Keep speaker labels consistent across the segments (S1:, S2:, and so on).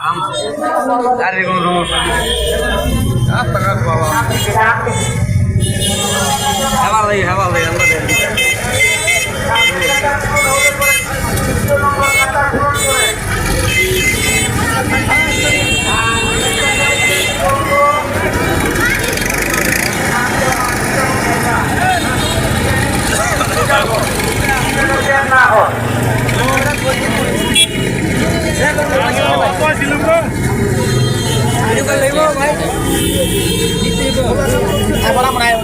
S1: গাড়ির কোনো সমস্যা নেই। রাস্তাঘাট বাবা হেবার লাগে হেবার লাগে আমরা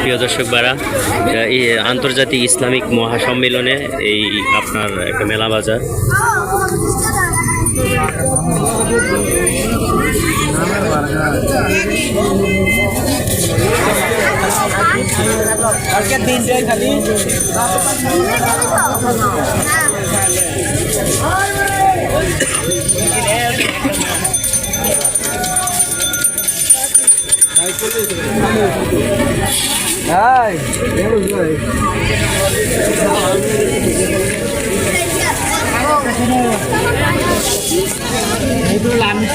S2: প্রিয় দর্শক বারা এই আন্তর্জাতিক ইসলামিক মহাসম্মেলনে এই আপনার একটা মেলা বাজার। খালি। আমি